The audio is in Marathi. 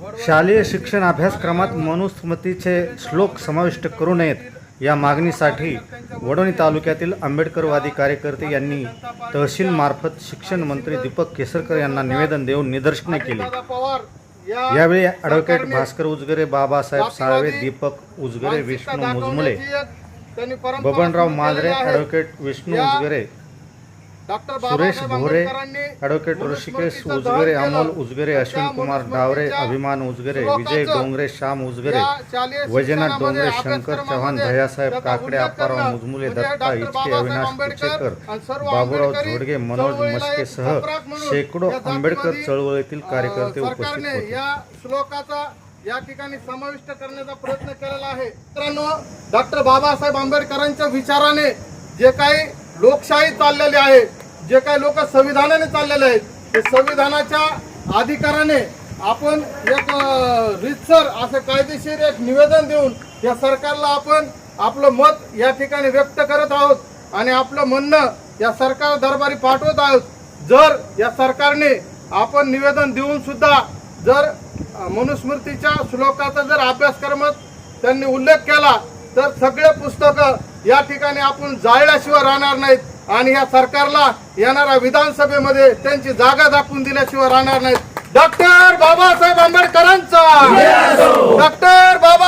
शालेय शिक्षण अभ्यासक्रमात मनुस्मृतीचे श्लोक समाविष्ट करू नयेत या मागणीसाठी वडोणी तालुक्यातील आंबेडकरवादी कार्यकर्ते यांनी तहसील मार्फत शिक्षण मंत्री दीपक केसरकर यांना निवेदन देऊन निदर्शने केली. यावेळी advocate Bhaskar Ujgare Babasaheb Salve Deepak Ujgare Vishnu Mujmule Babanrao Manjare advocate Vishnu Ujgare Suresh Bhore advocate Rishikesh Ujgare Amol Ujgare Ashwin Kumar Daware Abhiman Ujgare Vijay Dongre Shyam Ujgare Vaijnath Dongre Shankar Chavan Bhaiyasaheb Kakade Apparao Mujmule Datta इचके Avinash Kuchekar Baburao Zodge Manoj मस्केसह शेकडो आंबेडकर चळवळीतील कार्यकर्ते उपस्थित होते. या श्लोकाचा या ठिकाणी समाविष्ट करण्याचा प्रयत्न केलेला आहे. मित्रांनो डॉक्टर बाबासाहेब आंबेडकरांच्या विचाराने जे काही लोकशाही चाललेली आहे जे काही लोक संविधानाने चाललेले आहेत ते संविधानाच्या अधिकाराने आपण एक रितसर रीतसर असं कायदेशीर एक निवेदन देऊन या सरकारला आपण आपलं मत या ठिकाणी व्यक्त करत आहोत आणि आपलं म्हणणं या सरकार दरबारी पाठवत आहोत. जर या सरकारने आपण निवेदन देऊन सुद्धा जर मनुस्मृतीच्या श्लोकाचा जर अभ्यासक्रमात त्यांनी उल्लेख केला तर सगळे पुस्तकं या ठिकाणी आपण जाळल्याशिवाय राहणार नाहीत. आणि या सरकारला येणाऱ्या विधानसभेमध्ये त्यांची जागा दाखवून दिल्याशिवाय राहणार नाहीत. डॉक्टर बाबासाहेब आंबेडकरांचा. डॉक्टर बाबा